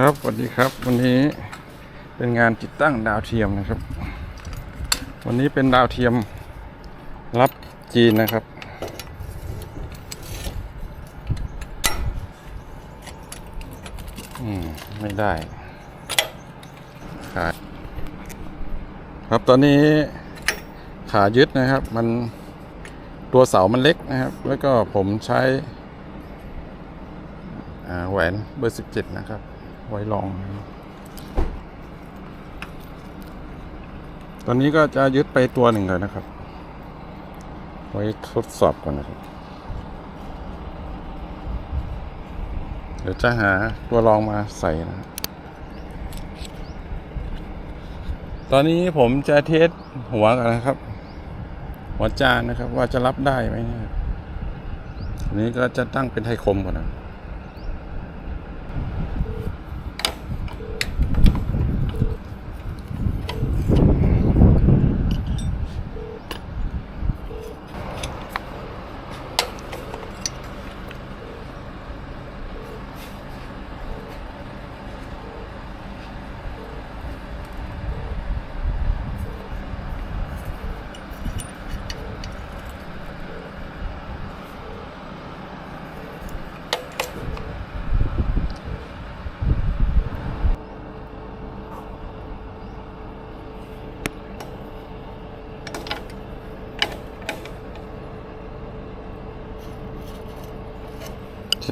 ครับสวัสดีครับ วันนี้เป็นงานติดตั้งดาวเทียมนะครับ วันนี้เป็นดาวเทียมรับจีนนะครับ อืม ไม่ได้ขาดครับตอนนี้ขายึดนะครับ มันตัวเสามันเล็กนะครับ แล้วก็ผมใช้แหวนเบอร์สิบเจ็ดนะครับ ไว้ลอง ตอนนี้ก็จะยึดไปตัวหนึ่งเลยนะครับ ไว้ทดสอบก่อนนะครับ เดี๋ยวจะหาตัวรองมาใส่นะ ตอนนี้ผมจะเทสหัวกันนะครับ หัวจานนะครับว่าจะรับได้ไหมนะนนี้ก็จะตั้งเป็นไทยคมก่อนนะ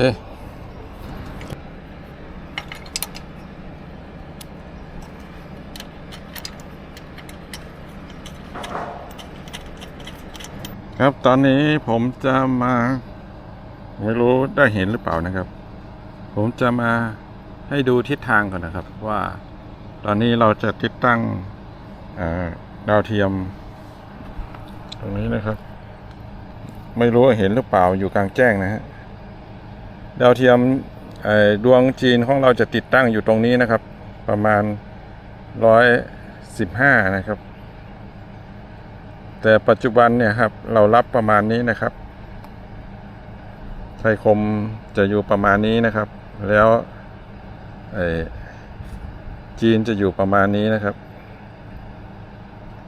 คครับตอนนี้ผมจะมา ไม่รู้ได้เห็นหรือเปล่านะครับ ผมจะมาให้ดูทิศทางก่อนนะครับ ว่า ตอนนี้เราจะติดตั้งดาวเทียม ตรงนี้นะครับ ไม่รู้เห็นหรือเปล่าอยู่กลางแจ้งนะฮะ ดาวเทียมดวงจีนของเราจะติดตั้งอยู่ตรงนี้นะครับ ประมาณร้อยสิบห้านะครับ แต่ปัจจุบันเนี่ยครับเรารับประมาณนี้นะครับไทยคมจะอยู่ประมาณนี้นะครับ แล้วจีนจะอยู่ประมาณนี้นะครับ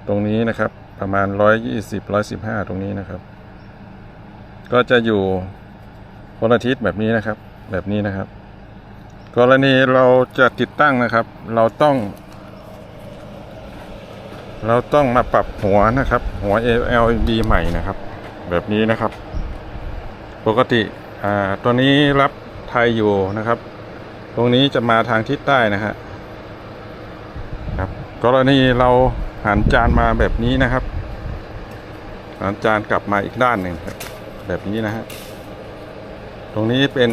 ตรงนี้นะครับประมาณร้อยยี่สิบร้อยสิบห้าตรงนี้นะครับ ก็จะอยู่ คนละทิศแบบนี้นะครับ แบบนี้นะครับ กรณีเราจะติดตั้งนะครับ เราต้อง เราต้องมาปรับหัวนะครับ หัว LED ใหม่นะครับ แบบนี้นะครับ ปกติอ่าตัวนี้รับไทยอยู่นะครับ ตรงนี้จะมาทางทิศใต้นะฮะครับ กรณีเราหันจานมาแบบนี้นะครับหันจานกลับมาอีกด้านหนึ่งแบบนี้นะฮะ ตรงนี้เป็น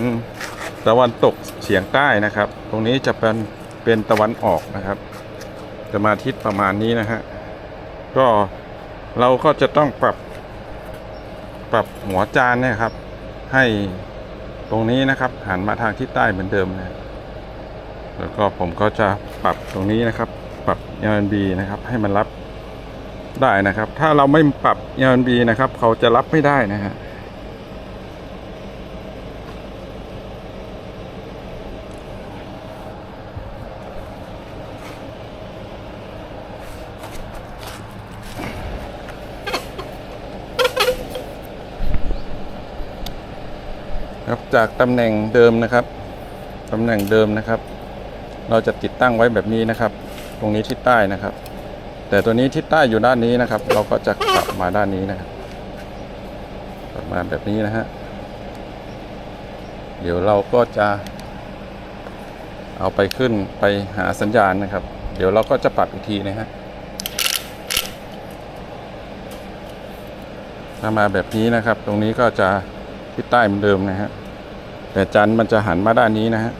ตะวันตกเฉียงใต้นะครับ ตรงนี้จะเป็นเป็นตะวันออกนะครับ จะมาทิศประมาณนี้นะฮะ ก็เราก็จะต้องปรับ ปรับหัวจานเนี่ยครับ ให้ตรงนี้นะครับหันมาทางทิศใต้เหมือนเดิมนะแล้วก็ผมก็จะปรับตรงนี้นะครับ ปรับ LNB นะครับ ให้มันรับได้นะครับ ถ้าเราไม่ปรับ LNB นะครับ เขาจะรับไม่ได้นะฮะ ครับจากตำแหน่งเดิมนะครับตำแหน่งเดิมนะครับ เราจะติดตั้งไว้แบบนี้นะครับ ตรงนี้ทิศใต้นะครับ แต่ตัวนี้ทิศใต้อยู่ด้านนี้นะครับ เราก็จะกลับมาด้านนี้นะครับกลับมาแบบนี้นะฮะเดี๋ยวเราก็จะ เอาไปขึ้นไปหาสัญญาณนะครับ เดี๋ยวเราก็จะปรับอีกทีนะฮะถ้ามาแบบนี้นะครับ ตรงนี้ก็จะทิศใต้เหมือนเดิมนะฮะ แต่จันทร์มันจะหันมาด้านนี้นะฮะ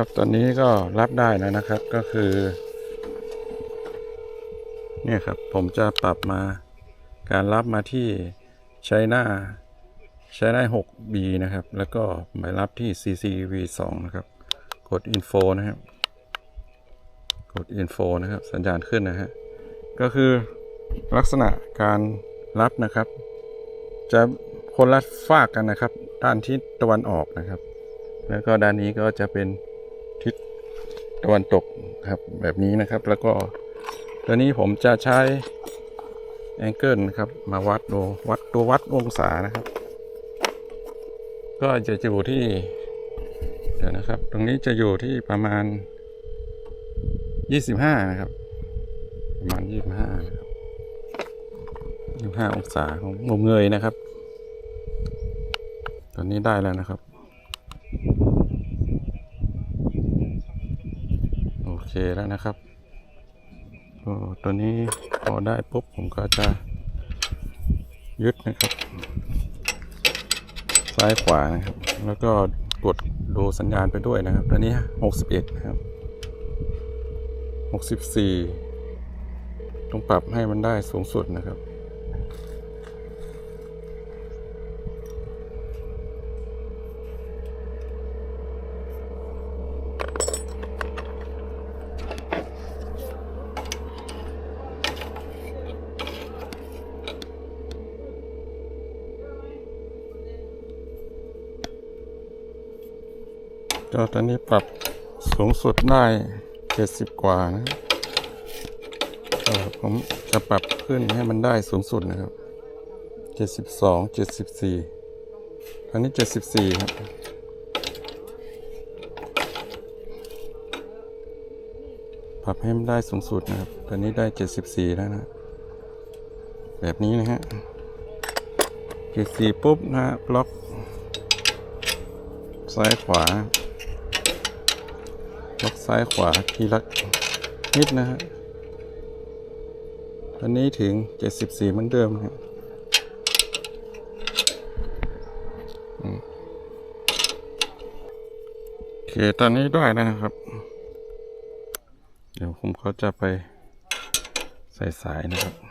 ครับ ตอนนี้ก็รับได้แล้วนะครับก็คือ เนี่ยครับผมจะปรับมาการรับมาที่ใช้หน้าใช้ได้ 6B นะครับ แล้วก็หมายรับที่ CCV 2 นะครับ กด Info นะครับ กด Info นะครับ สัญญาณขึ้นนะฮะ ก็คือลักษณะการรับนะครับ จะคนละฝากกันนะครับ ด้านทิศตะวันออกนะครับ แล้วก็ด้านนี้ก็จะเป็น ตะวันตกครับแบบนี้นะครับ แล้วก็ตัวนี้ผมจะใช้แองเกิลนะครับมาวัดดูวัดตัววัดองศานะครับ ก็จะอยู่ที่เดี๋ยวนะครับ ตรงนี้จะอยู่ที่ประมาณ 25 นะครับ ประมาณ 25นะครับ25องศาของมุมเงยนะครับ ตอนนี้ได้แล้วนะครับ โอ เคแล้วนะครับก็ตัวนี้พอได้ปุ๊บผมก็จะยึดนะครับ ซ้ายขวานะครับ แล้วก็กดดูสัญญาณไปด้วยนะครับตัวนี้ 61 นะครับ 64 ต้องปรับให้มันได้สูงสุดนะครับ ก็ตอนนี้ปรับสูงสุดได้70กว่านะครับผมจะปรับขึ้นให้มันได้สูงสุดนะครับ72 74อันนี้74ครับปรับให้มันได้สูงสุดนะครับ ตอนนี้ได้74แล้วนะแบบนี้นะฮะ74ปุ๊บนะฮะล็อกซ้ายขวา ล็อกซ้ายขวาทีละนิดนะฮะตอนนี้ถึง 74 เหมือนเดิมครับอืมโอเค ตอนนี้ได้นะครับ เดี๋ยวผมเขาจะไปใส่สายนะครับ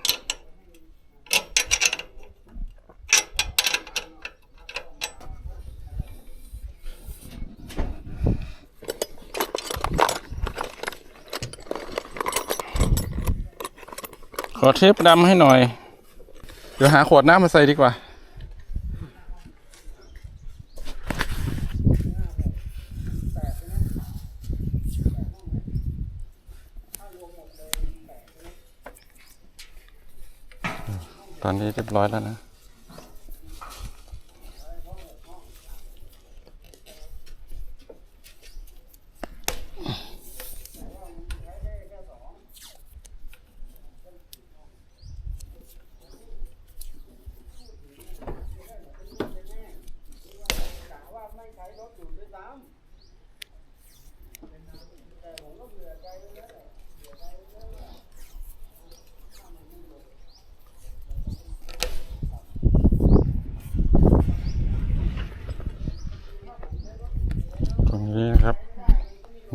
อเทปดำให้หน่อย เดี๋ยวหาขวดน้ำมาใส่ดีกว่า ตอนนี้เรียบร้อยแล้วนะ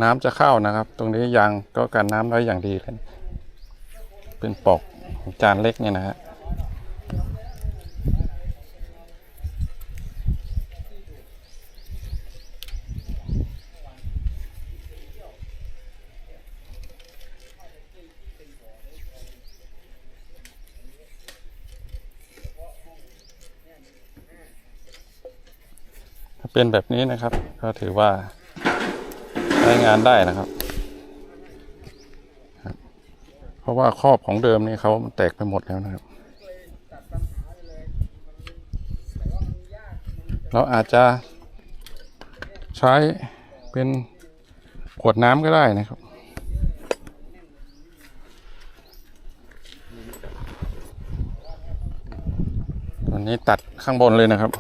น้ำจะเข้านะครับ ตรงนี้ยางก็กันน้ำไว้อย่างดีเลยเป็นปอกของจานเล็กเนี่ยนะฮะถ้าเป็นแบบนี้นะครับ ก็ถือว่า ใช้งานได้นะครับ เพราะว่าครอบของเดิมนี่เขาแตกไปหมดแล้วนะครับ เราอาจจะใช้เป็นขวดน้ำก็ได้นะครับตอนนี้ตัดข้างบนเลยนะครับ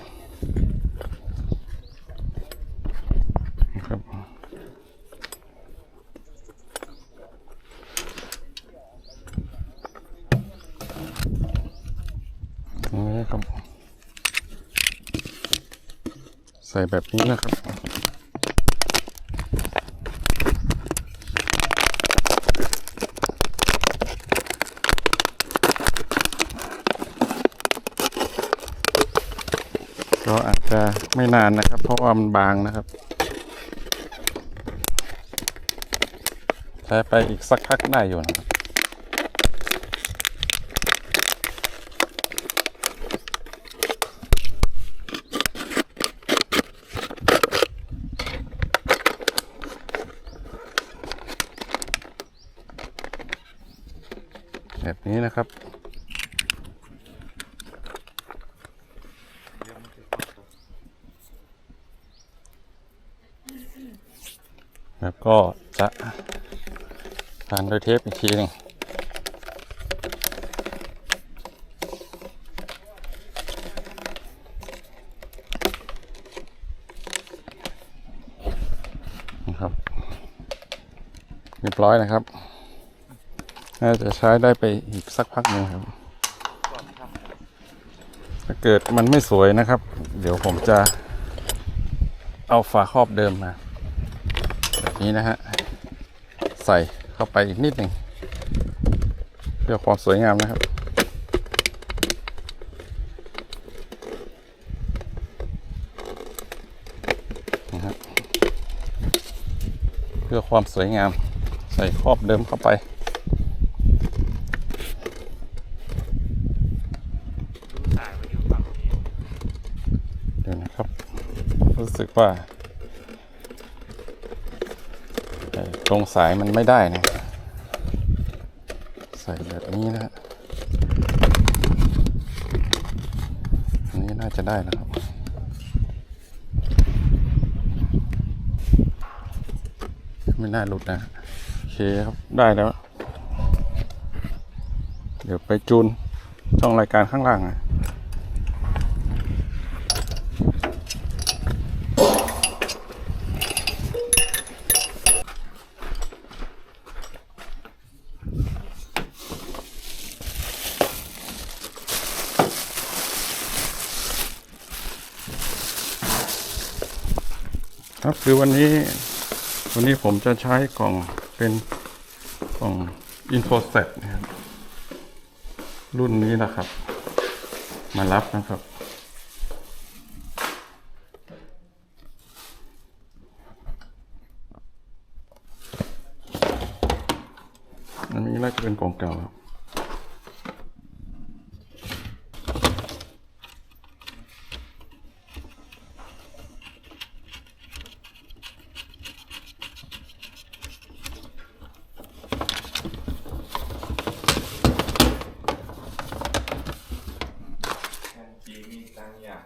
ครับ ใส่แบบนี้นะครับก็อาจจะไม่นานนะครับ เพราะว่ามันบางนะครับใช้ไปอีกสักพักได้อยู่นะครับ แบบนี้นะครับแล้วก็จะพันด้วยเทปอีกทีหนึ่งนะครับ เรียบร้อยนะครับ น่าจะใช้ได้ไปอีกสักพักหนึ่งครับ ถ้าเกิดมันไม่สวยนะครับ เดี๋ยวผมจะเอาฝาครอบเดิมมา แบบนี้นะฮะ ใส่เข้าไปอีกนิดหนึ่งเพื่อความสวยงามนะครับเพื่อความสวยงาม ใส่ครอบเดิมเข้าไป เดี๋ยวนะครับ รู้สึก ว่าตรงสายมันไม่ได้นะ ใส่แบบนี้นะฮะอันนี้น่าจะได้นะครับไม่น่าหลุดนะ โอเคครับได้แล้ว เดี๋ยวไปจูนช่องรายการข้างล่างนะ คือวันนี้วันนี้ผมจะใช้กล่องเป็นกล่อง i n f o s e t นะครับรุ่นนี้นะครับ มารับนะครับ อันนี้น่าจะเป็นกล่องเก่าครับ จีมีตังค์อย่าง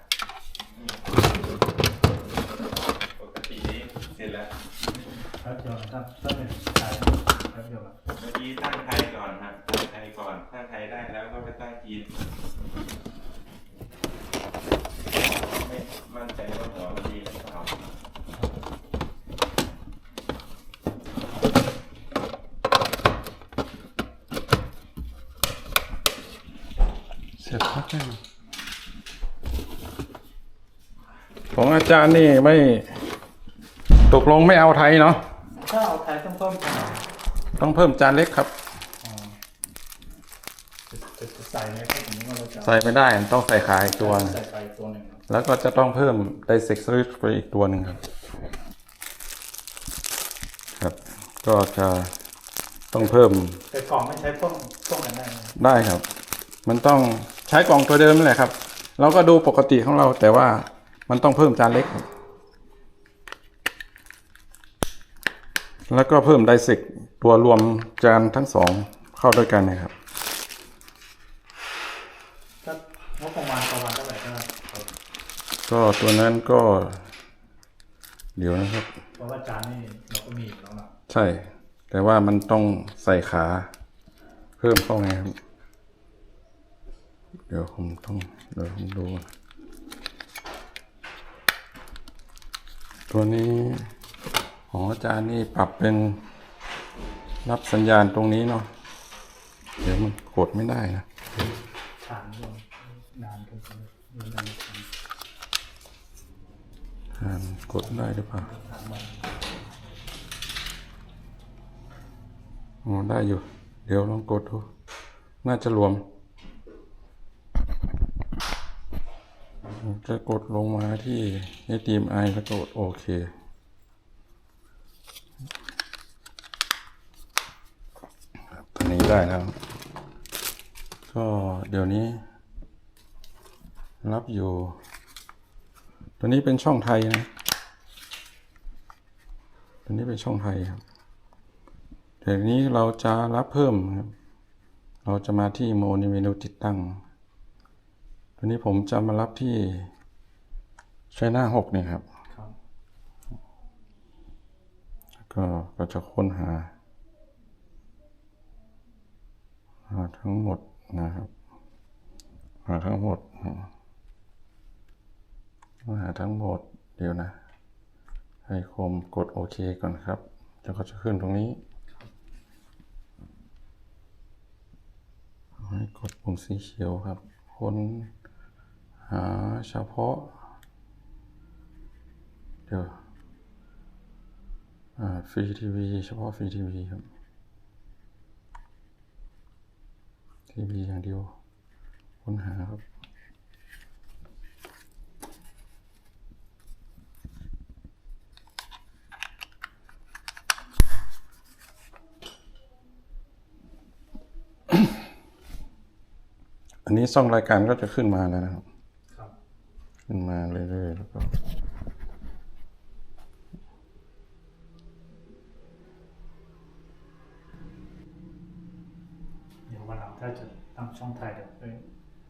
ปกตินี้เสร็จแล้ว ครับเดี๋ยวนะครับตั้งแต่ขายครับเดี๋ยวครับ เมื่อกี้ตั้งไทยก่อนครับตั้งไทยก่อนตั้งไทยได้แล้วก็ไปตั้งจีนไม่มั่นใจว่าหัวมันดีหรือเปล่า เสร็จพักแน่นอนของอา จารย์นี่ไม่ ตกลงไม่เอาไทยเนาะถ้าเอาขายต้องต้มก่อนต้องเพิ่มจานเล็กครับ จะจะใส่ไหมครับผมว่าเราจะใส่ไม่ได้ต้องใส่ขายอีกตัวหนึ่งใส่ไปตัวหนึ่งครับแล้วก็จะต้องเพิ่มไดเซ็กซ์ริไปอีกตัวหนึ่งครับ ครับ ก็จะต้องเพิ่มแต่กล่องไม่ใช้ต้มต้มกันได้ไหมได้ครับ มันต้องใช้กล่องตัวเดิมนั่นแหละครับ เราก็ดูปกติของเราแต่ว่า มันต้องเพิ่มจานเล็กครับแล้วก็เพิ่มไดเซ็กตัวรวมจานทั้งสองเข้าด้วยกันนะครับถ้างบประมาณประมาณเท่าไหร่ก็ได้ครับก็ตัวนั้นก็ เดี๋ยวนะครับ เพราะว่าจานนี่เราก็มีอยู่แล้วนะใช่ แต่ว่ามันต้องใส่ขา เพิ่มเข้าไงครับ เดี๋ยวผมต้องเดี๋ยวผมดู ตัวนี้ของอาจารย์นี่ปรับเป็นรับสัญญาณตรงนี้เนาะเดี๋ยวมันกดไม่ได้นะฐานรวมนานเกินไปเรื่องนั้นอ่านกดได้หรือเปล่าอ๋อได้อยู่ เดี๋ยวลองกดดู น่าจะรวม โอเค จะกดลงมาที่ HDMI แล้วก็กดโอเคครับตอนนี้ได้แล้ว ก็เดี๋ยวนี้ รับอยู่ ตัวนี้เป็นช่องไทยนะ ตัวนี้เป็นช่องไทยครับเดี๋ยวนี้เราจะรับเพิ่มครับ เราจะมาที่โมในเมนูติดตั้งตัวนี้ผมจะมารับที่ ใช้หน้าหกเนี่ยครับครับก็ก็จะค้นหา หาทั้งหมดนะครับ หาทั้งหมดหาทั้งหมดเดี๋ยวนะให้คมกดโอเคก่อนครับแล้วก็จะขึ้นตรงนี้ให้กดปุ่มสีเขียวครับ ค้นหาเฉพาะ เดี๋ยวอ่าฟรีทีวีเฉพาะฟรีทีวีครับ ทีวีอย่างเดียวค้นหาครับอันนี้ซ่องรายการก็จะขึ้นมาแล้วนะครับครับขึ้นมาเรื่อยๆแล้วก็ เดี๋ยววันหลังถ้าจะตั้งช่องไทยเดี๋ยวไป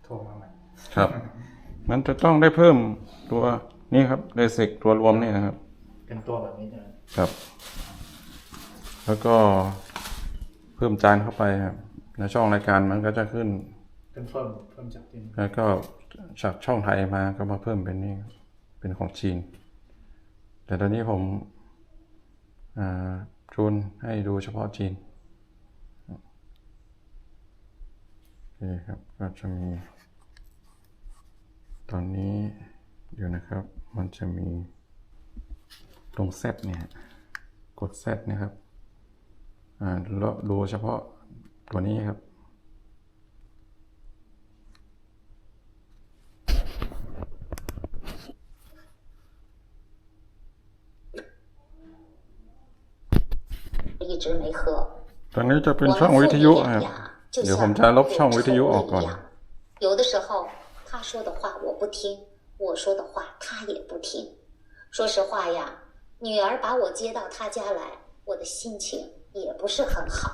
โทรมาใหม่ ครับ มันจะต้องได้เพิ่มตัวนี้ครับเดซิกตัวรวมนี่นะครับ เป็นตัวแบบนี้ใช่ไหมครับ แล้วก็เพิ่มจานเข้าไปครับในช่องรายการมันก็จะขึ้น เป็นเพิ่มเพิ่มจากที่นี่แล้วก็จากช่องไทยมาก็มาเพิ่มเป็นนี่ครับเป็นของจีน แต่ตอนนี้ผมอ่าจูนให้ดูเฉพาะจีนโอเคครับก็จะมี ตอนนี้เดี๋ยวนะครับ มันจะมีตรงเซตเนี่ย กดเซตนะครับ อ่าดูดูเฉพาะตัวนี้ครับ 一直没喝。 ตอนนี้จะเป็น 我 ช่อง 和 วิท 傅 ยุ 一 ครับ 样，就 เดี๋ยว 像 ผมจะลบช่องวิทยุออก 有 ก่อน 仇人一样有的时候他 说的话我不听，我说的话他也不听。说实话呀，女儿把我接到她家来，我的心情也不是很好。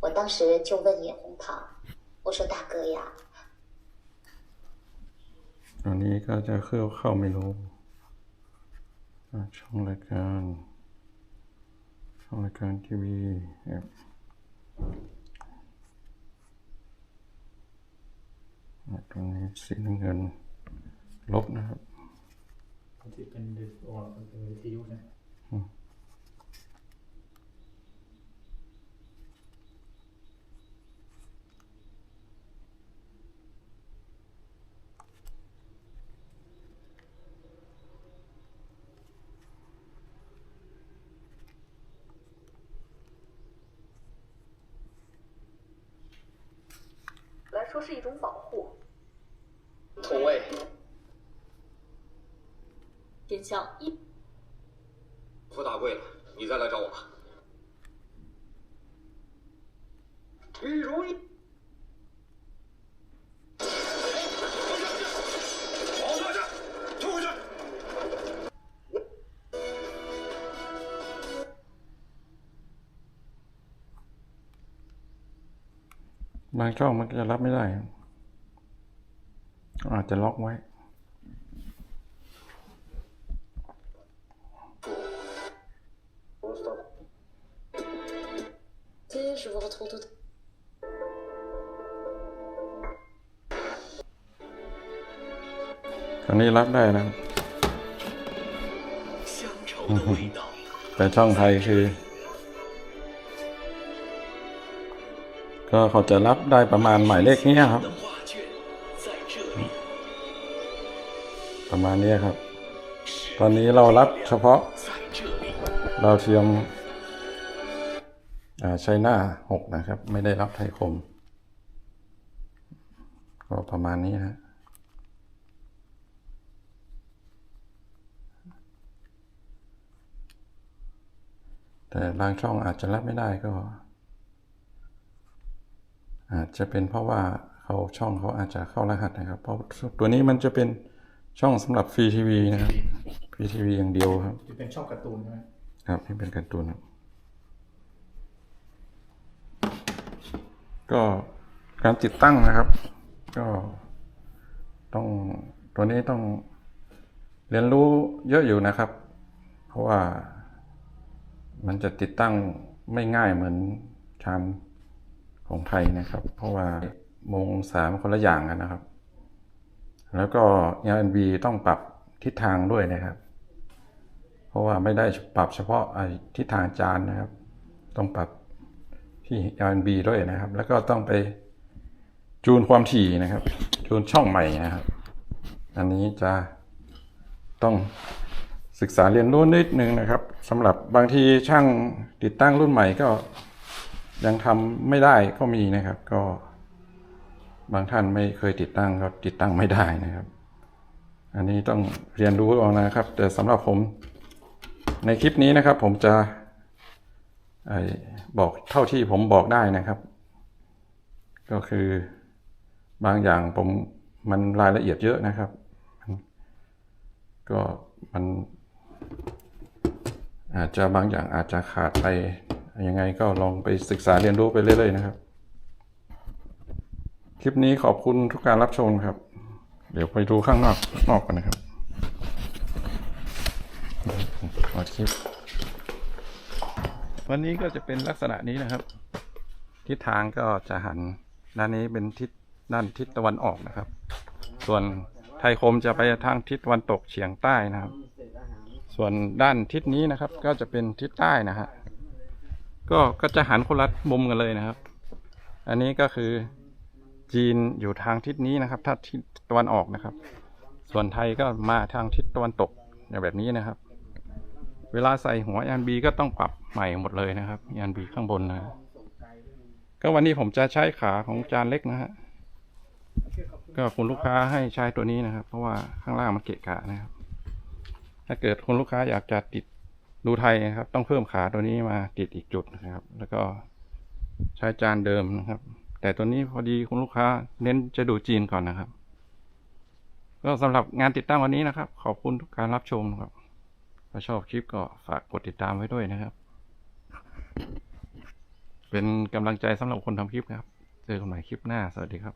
我当时就问叶红桃，我说大哥呀， ตอนนี้ก็จะเข้าเข้าเมนูอ่าช่องรายการ ช่องรายการทีวี ตรงนี้สีน้ำเงิน ลบนะครับที่เป็นดิสโอเป็นวิทยุเนี่ย 说是一种保护。同位，点枪一傅大贵了，你再来找我吧。玉如意， บางช่องมันจะรับไม่ได้ อาจจะล็อกไว้ครั้งนี้รับได้นะแต่ช่องไทยคือ ก็เขาจะรับได้ประมาณหมายเลขนี้ครับ ประมาณนี้ครับ ตอนนี้เรารับเฉพาะเราเทียมใช้หน้าหกนะครับ ไม่ได้รับไทยคม ก็ประมาณนี้นะแต่บางช่องอาจจะรับไม่ได้ก็ อาจจะเป็นเพราะว่าเขาช่องเขาอาจจะเข้ารหัสนะครับ เพราะตัวนี้มันจะเป็นช่องสำหรับฟรีทีวีนะครับฟรีทีวีอย่างเดียวครับจะเป็นช่องการ์ตูนใช่ไหมครับที่เป็นการ์ตูนครับก็การติดตั้งนะครับ ก็ต้องตัวนี้ต้องเรียนรู้เยอะอยู่นะครับ เพราะว่ามันจะติดตั้งไม่ง่ายเหมือนชาม ของไทยนะครับ เพราะว่ามงสามคนละอย่างกันนะครับ แล้วก็ RNB ต้องปรับทิศทางด้วยนะครับ เพราะว่าไม่ได้ปรับเฉพาะทิศทางจานนะครับ ต้องปรับที่ RNB ด้วยนะครับ แล้วก็ต้องไปจูนความถี่นะครับ จูนช่องใหม่นะครับ อันนี้จะต้องศึกษาเรียนรู้นิดนึงนะครับสำหรับบางทีช่างติดตั้งรุ่นใหม่ก็ ยังทำไม่ได้ก็มีนะครับ ก็บางท่านไม่เคยติดตั้งก็ติดตั้งไม่ได้นะครับ อันนี้ต้องเรียนรู้เอานะครับ แต่สำหรับผมในคลิปนี้นะครับ ผมจะอบอกเท่าที่ผมบอกได้นะครับ ก็คือบางอย่างผมมันรายละเอียดเยอะนะครับ ก็มันอาจจะบางอย่างอาจจะขาดไป ยังไงก็ลองไปศึกษาเรียนรู้ไปเรื่อยๆนะครับ คลิปนี้ขอบคุณทุกการรับชมครับ เดี๋ยวไปดูข้างนอกนอกกันนะครับขอคลิป วันนี้ก็จะเป็นลักษณะนี้นะครับ ทิศทางก็จะหันด้านนี้เป็นทิศด้านทิศตะวันออกนะครับ ส่วนไทยคมจะไปทางทิศตะวันตกเฉียงใต้นะครับ ส่วนด้านทิศนี้นะครับ ก็จะเป็นทิศใต้นะฮะ ก็ก็จะหันคนละมุมกันเลยนะครับ อันนี้ก็คือจีนอยู่ทางทิศนี้นะครับ ถ้าทิศตะวันออกนะครับ ส่วนไทยก็มาทางทิศตะวันตกอย่างแบบนี้นะครับ เวลาใส่หัว RB ก็ต้องปรับใหม่หมดเลยนะครับ RB ข้างบนนะฮะก็วันนี้ผมจะใช้ขาของจานเล็กนะฮะ ก็คุณลูกค้าให้ใช้ตัวนี้นะครับ เพราะว่าข้างล่างมันเกะกะนะครับ ถ้าเกิดคุณลูกค้าอยากจะติด ดูไทยนะครับ ต้องเพิ่มขาตัวนี้มาติดอีกจุดนะครับ แล้วก็ใช้จานเดิมนะครับ แต่ตัวนี้พอดีคุณลูกค้าเน้นจะดูจีนก่อนนะครับ ก็สำหรับงานติดตั้งวันนี้นะครับ ขอบคุณทุกการรับชมนะครับถ้าชอบคลิปก็ฝากกดติดตามไว้ด้วยนะครับ เป็นกำลังใจสำหรับคนทำคลิปนะครับ เจอกันใหม่คลิปหน้า สวัสดีครับ